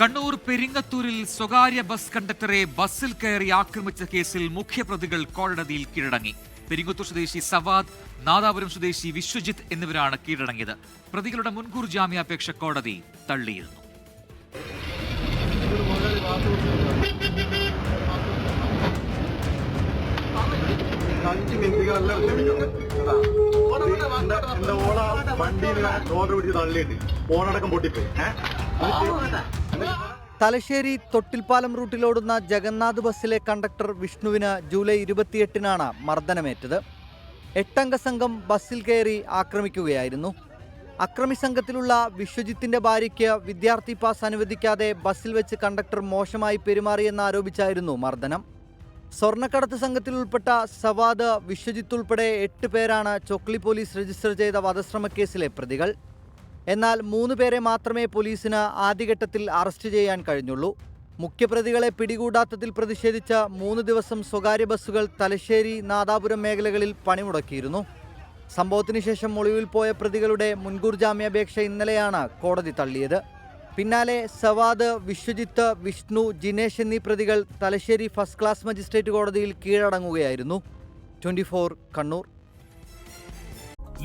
കണ്ണൂർ പെരിങ്ങത്തൂരിൽ സ്വകാര്യ ബസ് കണ്ടക്ടറെ ബസ്സിൽ കയറി ആക്രമിച്ച കേസിൽ മുഖ്യപ്രതികൾ കോടതിയിൽ കീഴടങ്ങി. പെരിങ്ങത്തൂർ സ്വദേശി സവാദ് നാദാപുരം സ്വദേശി വിശ്വജിത്ത് എന്നിവരാണ് കീഴടങ്ങിയത്. പ്രതികളുടെ മുൻകൂർ ജാമ്യാപേക്ഷ കോടതി തള്ളിയിരുന്നു. ഓണടക്കം തള്ളിയിട്ട് ഫോണടക്കം പൊട്ടിപ്പോയി. തലശ്ശേരി തൊട്ടിൽപ്പാലം റൂട്ടിലോടുന്ന ജഗന്നാഥ് ബസ്സിലെ കണ്ടക്ടർ വിഷ്ണുവിന് ജൂലൈ ഇരുപത്തിയെട്ടിനാണ് മർദ്ദനമേറ്റത്. എട്ടംഗ സംഘം ബസ്സിൽ കയറി ആക്രമിക്കുകയായിരുന്നു. അക്രമി സംഘത്തിലുള്ള വിശ്വജിത്തിന്റെ ഭാര്യയ്ക്ക് വിദ്യാർത്ഥി പാസ് അനുവദിക്കാതെ ബസ്സിൽ വെച്ച് കണ്ടക്ടർ മോശമായി പെരുമാറിയെന്ന് ആരോപിച്ചായിരുന്നു മർദ്ദനം. സ്വർണക്കടത്ത് സംഘത്തിൽ ഉൾപ്പെട്ട സവാദ് വിശ്വജിത്ത് ഉൾപ്പെടെ എട്ട് പേരാണ് ചൊക്ലി പോലീസ് രജിസ്റ്റർ ചെയ്ത വധശ്രമ കേസിലെ പ്രതികൾ. എന്നാൽ മൂന്ന് പേരെ മാത്രമേ പോലീസിന് ആദ്യഘട്ടത്തിൽ അറസ്റ്റ് ചെയ്യാൻ കഴിഞ്ഞുള്ളൂ. മുഖ്യപ്രതികളെ പിടികൂടാത്തതിൽ പ്രതിഷേധിച്ച മൂന്ന് ദിവസം സ്വകാര്യ ബസ്സുകൾ തലശ്ശേരി നാദാപുരം മേഖലകളിൽ പണിമുടക്കിയിരുന്നു. സംഭവത്തിന് ശേഷം ഒളിവിൽ പോയ പ്രതികളുടെ മുൻകൂർ ജാമ്യാപേക്ഷ ഇന്നലെയാണ് കോടതി തള്ളിയത്. പിന്നാലെ സവാദ് വിശ്വജിത്ത് വിഷ്ണു ജിനേഷ് എന്നീ പ്രതികൾ തലശ്ശേരി ഫസ്റ്റ് ക്ലാസ് മജിസ്ട്രേറ്റ് കോടതിയിൽ കീഴടങ്ങുകയായിരുന്നു. ട്വന്റി കണ്ണൂർ.